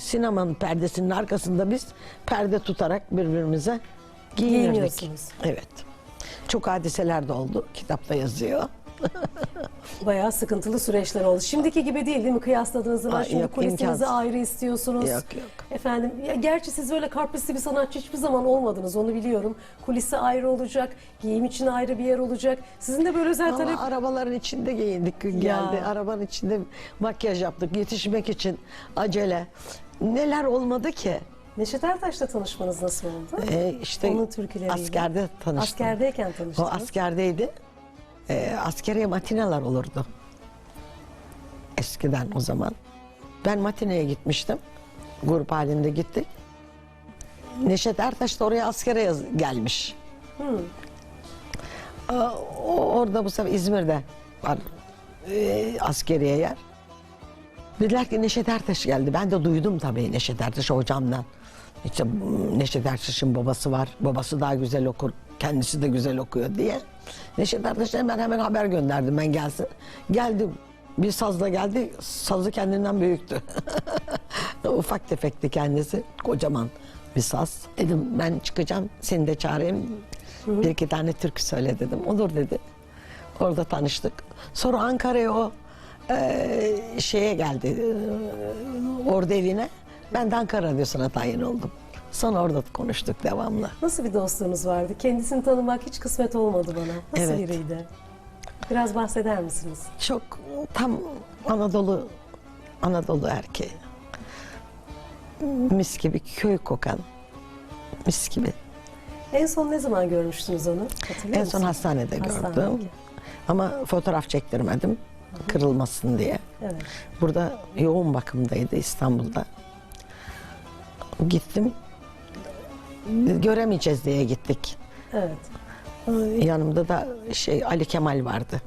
sinemanın perdesinin arkasında biz perde tutarak birbirimize giyinirdik. Giyiniyorsunuz. Evet. Çok hadiseler de oldu. Kitapta yazıyor. Bayağı sıkıntılı süreçler oldu. Şimdiki gibi değil değil mi? Kıyasladığınız zaman Aa, şimdi yok, kulisinizi imkansız. ayrı istiyorsunuz. Yok, yok. Efendim, ya gerçi siz öyle karpuzlu bir sanatçı hiçbir zaman olmadınız onu biliyorum. Kulisi ayrı olacak, giyim için ayrı bir yer olacak. Sizin de böyle özel Ama talep... arabaların içinde giyindik gün Ya. geldi. Arabanın içinde makyaj yaptık yetişmek için acele. Neler olmadı ki? Neşet Ertaş'la tanışmanız nasıl oldu? Ee, işte Onun türküleriyle. askerde tanıştım. Askerdeyken O tanıştınız. askerdeydi. Ee, askeriye matineler olurdu. Eskiden o zaman. Ben matineye gitmiştim. Grup halinde gittik. Neşet Ertaş da oraya askere gelmiş. Aa, o, orada bu sefer İzmir'de var e, askeriye yer. Dediler ki Neşet Ertaş geldi. Ben de duydum tabii Neşet Ertaş hocamdan. İşte mm, Neşet Ertaş'ın babası var. Babası daha güzel okur. Kendisi de güzel okuyor diye. Neşet Ertaş'a hemen hemen haber gönderdim ben gelsin. Geldi. Bir sazla geldi. Sazı kendinden büyüktü. Ufak tefekti kendisi. Kocaman bir saz. Dedim ben çıkacağım. Seni de çağırayım. Bir iki tane türkü söyle dedim. Olur dedi. Orada tanıştık. Sonra Ankara'ya o eee, şeye geldi. eee, orada evine. Ben de Ankara Radyosu'na tayin oldum. Sonra orada konuştuk devamlı. Nasıl bir dostluğunuz vardı? Kendisini tanımak hiç kısmet olmadı bana. Nasıl Evet. biriydi? Biraz bahseder misiniz? Çok tam Anadolu Anadolu erkeği. Mis gibi köy kokan. Mis gibi. En son ne zaman görmüştünüz onu? Hatırlıyor En son musunuz? hastanede Hastanede. gördüm. Ama fotoğraf çektirmedim. Kırılmasın diye. Evet. Burada yoğun bakımdaydı İstanbul'da. Gittim. Göremeyeceğiz diye gittik. Evet. Yanımda da şey Ali Kemal vardı.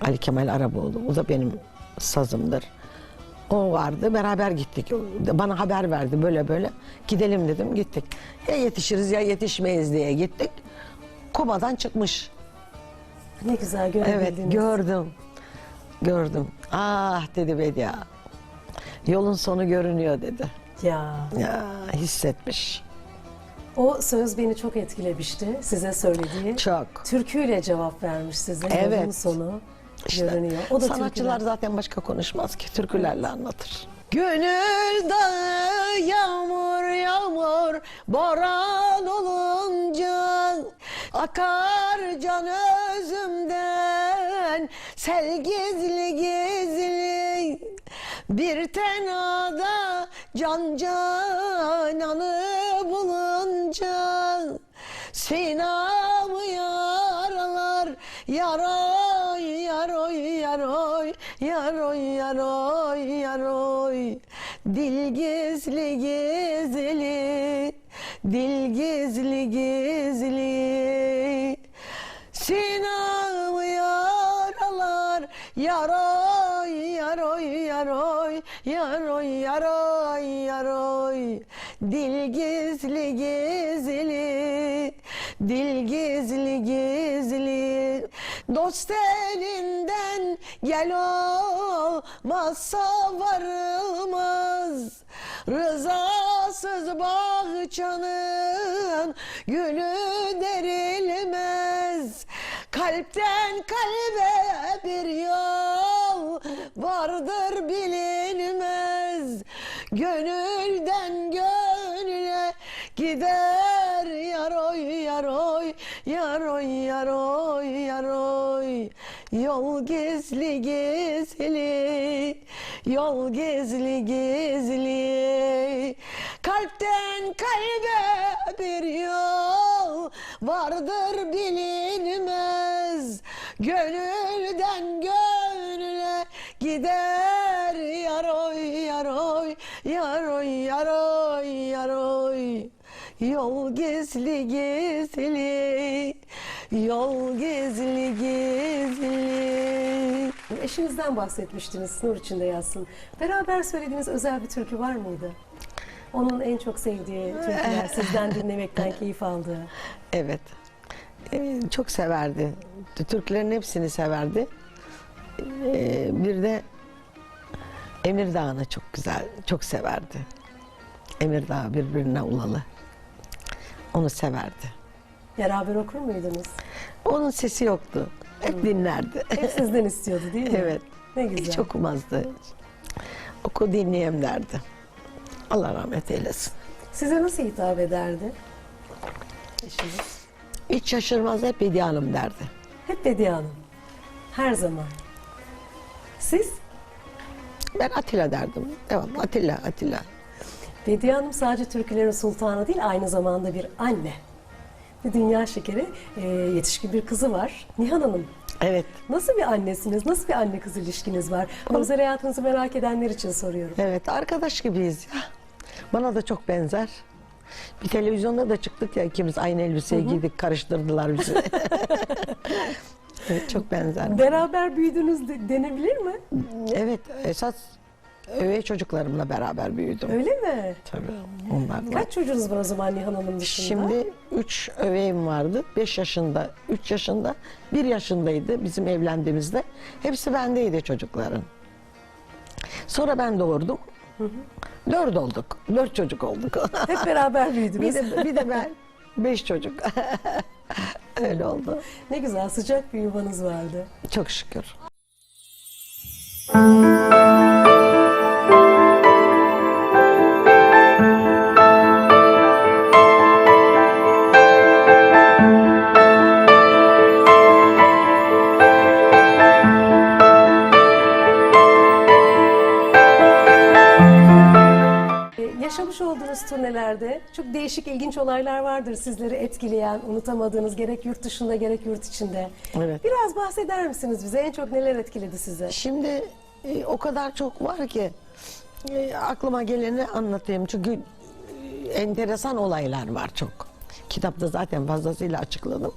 Ali Kemal Araboğlu. O da benim sazımdır. O vardı. Beraber gittik. Bana haber verdi böyle böyle. Gidelim dedim. Gittik. Ya yetişiriz ya yetişmeyiz diye gittik. Komadan çıkmış. Ne güzel Evet görebildiniz. gördüm. Gördüm. Ah dedi Bedia. Yolun sonu görünüyor dedi. ya. Ya hissetmiş. O söz beni çok etkilemişti. Size söylediği. Çok. Türküyle cevap vermiş size. Evet. Yolun sonu İşte görünüyor. O da sanatçılar türküler. zaten başka konuşmaz ki türkülerle anlatır. Gönül dağı yağmur yağmur boran olunca akar can özümden sel gizli gizli bir tenada can cananı bulunca Sinamı yaralar. Yaroy yaroy yaroy yaroy yaroy yaroy. Dil gizli gizli. Dil gizli gizli Dil gizli gizli dil gizli gizli. Dost elinden gel olmazsa varılmaz. Rızasız bahçanın gülü derilmez. Kalpten kalbe bir yol vardır bilinmez. Gönüle gider yaroy yaroy yaroy yaroy yaroy. Yol gizli gizli yol gizli gizli. Kalpten kalbe bir yol vardır bilinmez. Gönülden Yol gizli gizli yol gizli gizli Eşinizden bahsetmiştiniz. Nur içinde yazsın. Beraber söylediğiniz özel bir türkü var mıydı? Onun en çok sevdiği türküler, sizden dinlemekten keyif aldığı. Evet. Ee, çok severdi. Türklerin hepsini severdi. Ee, bir de Emir Dağı'nı çok güzel, çok severdi. Emir Dağı birbirine ulalı. Onu severdi. Beraber okur muydunuz? Onun sesi yoktu. Hep dinlerdi. Hep sizden istiyordu değil mi? evet. Ne güzel. Hiç okumazdı. Oku dinleyeyim derdi. Allah rahmet eylesin. Size nasıl hitap ederdi? Eşiniz. Hiç şaşırmaz hep Bediye Hanım derdi. Hep Bediye Hanım. Her zaman. Siz? Ben Atilla derdim. Devam Atilla, Atilla. Bediye Hanım sadece türkülerin sultanı değil, aynı zamanda bir anne. Ve dünya şekeri e, yetişkin bir kızı var. Nihan Hanım, Evet, nasıl bir annesiniz? Nasıl bir anne kız ilişkiniz var? Özel hayatınızı merak edenler için soruyorum. evet arkadaş gibiyiz ya. Bana da çok benzer. Bir televizyonda da çıktık ya ikimiz aynı elbiseyi giydik, karıştırdılar bizi. evet, çok benzer. Beraber büyüdünüz de- denebilir mi? Evet, esas öve çocuklarımla beraber büyüdüm. Öyle mi? Tabii, onlarla. Kaç çocuğunuz var o zaman Nihan Hanım dışında? Şimdi üç öveyim vardı. Beş yaşında, üç yaşında, bir yaşındaydı bizim evlendiğimizde. Hepsi bendeydi çocukların. Sonra ben doğurdum. Dört olduk. Dört çocuk olduk. Hep beraber bir büyüdünüz. de bir de ben. Beş çocuk. Öyle oldu. Ne güzel sıcak bir yuvanız vardı. Çok şükür. Turnelerde çok değişik, ilginç olaylar vardır sizleri etkileyen, unutamadığınız gerek yurt dışında gerek yurt içinde. Evet. Biraz bahseder misiniz bize? En çok neler etkiledi sizi? Şimdi e, o kadar çok var ki e, aklıma geleni anlatayım. Çünkü e, enteresan olaylar var çok. Kitapta zaten fazlasıyla açıkladım.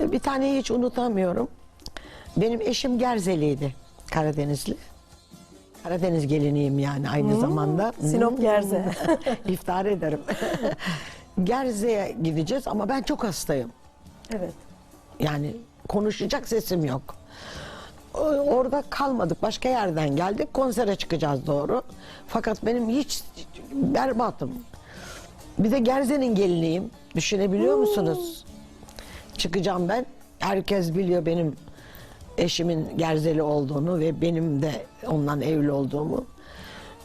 E, bir taneyi hiç unutamıyorum. Benim eşim Gerzeliydi. Karadenizli. Karadeniz geliniyim yani aynı zamanda. Sinop Gerze. İftihar ederim. Gerze'ye gideceğiz ama ben çok hastayım. evet. Yani konuşacak sesim yok. Orada kalmadık. Başka yerden geldik. Konsere çıkacağız doğru. Fakat benim hiç berbatım. Bir de Gerze'nin geliniyim. Düşünebiliyor musunuz? Çıkacağım ben. Herkes biliyor benim eşimin Gerzeli olduğunu ve benim de ondan evli olduğumu.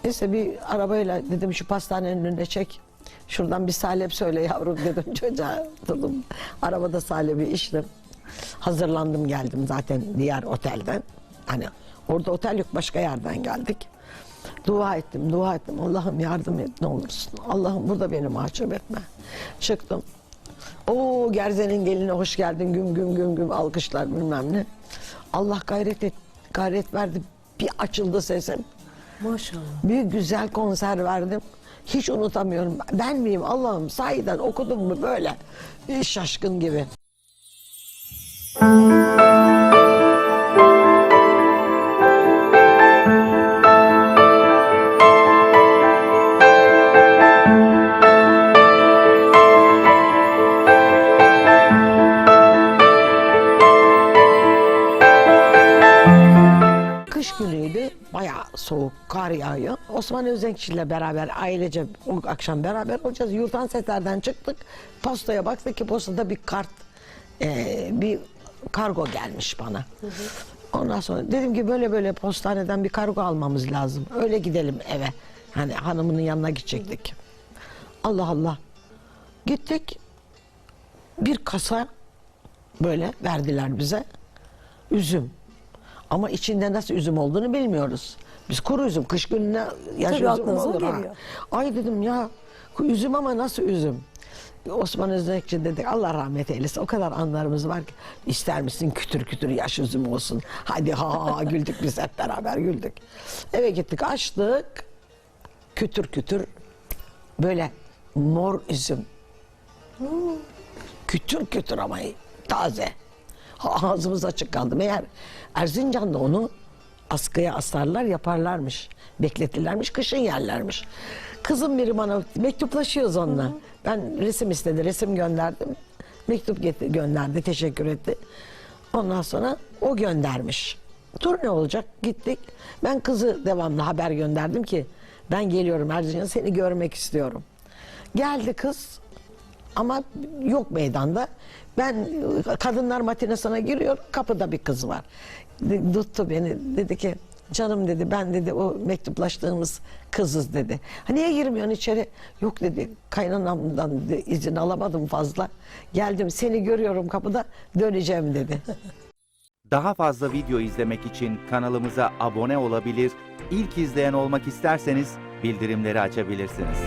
Neyse bir arabayla dedim şu pastanenin önüne çek. Şuradan bir salep söyle yavrum dedim çocuğa. Durdum. Arabada salebi içtim. Hazırlandım geldim zaten diğer otelden. Hani orada otel yok başka yerden geldik. Dua ettim, dua ettim. Allah'ım yardım et ne olursun. Allah'ım burada beni mahcup etme. Çıktım. O Gerze'nin geline hoş geldin güm güm güm güm alkışlar bilmem ne. Allah gayret et, gayret verdi. Bir açıldı sesim. Maşallah. Bir güzel konser verdim. Hiç unutamıyorum. Ben miyim Allah'ım sahiden okudum mu böyle e, şaşkın gibi. Kar yağıyor. Osman Özenkçi ile beraber ailece o akşam beraber olacağız. Yurtan Seter'den çıktık. Postaya baktık ki postada bir kart, eee, bir kargo gelmiş bana. Ondan sonra dedim ki böyle böyle postaneden bir kargo almamız lazım. Öyle gidelim eve. Hani hanımının yanına gidecektik. Allah Allah. Gittik. Bir kasa böyle verdiler bize. Üzüm. Ama içinde nasıl üzüm olduğunu bilmiyoruz. Biz kuru üzüm, kış gününe yaş Tabii üzüm aklınıza olur ha. geliyor. Ay dedim ya üzüm ama nasıl üzüm? Osman Özdekçi dedik Allah rahmet eylesin o kadar anlarımız var ki ister misin kütür kütür yaş üzüm olsun hadi ha ha güldük biz hep beraber güldük eve gittik açtık kütür kütür böyle mor üzüm kütür kütür ama taze. Ağzımız açık kaldı. Meğer Erzincan'da onu askıya asarlar yaparlarmış. Bekletirlermiş, kışın yerlermiş. Kızım biri bana mektuplaşıyoruz onunla. Ben resim istedi, resim gönderdim. Mektup gönderdi, teşekkür etti. Ondan sonra o göndermiş. Dur ne olacak? Gittik. Ben kızı devamlı haber gönderdim ki ben geliyorum Erzincan seni görmek istiyorum. Geldi kız ama yok meydanda. Ben kadınlar matinesine giriyorum. Kapıda bir kız var. Tuttu beni. Dedi ki canım dedi ben dedi o mektuplaştığımız kızız dedi. Ha niye girmiyorsun içeri? Yok dedi kaynanamdan dedi, izin alamadım fazla. Geldim seni görüyorum kapıda döneceğim dedi. Daha fazla video izlemek için kanalımıza abone olabilir, ilk izleyen olmak isterseniz bildirimleri açabilirsiniz.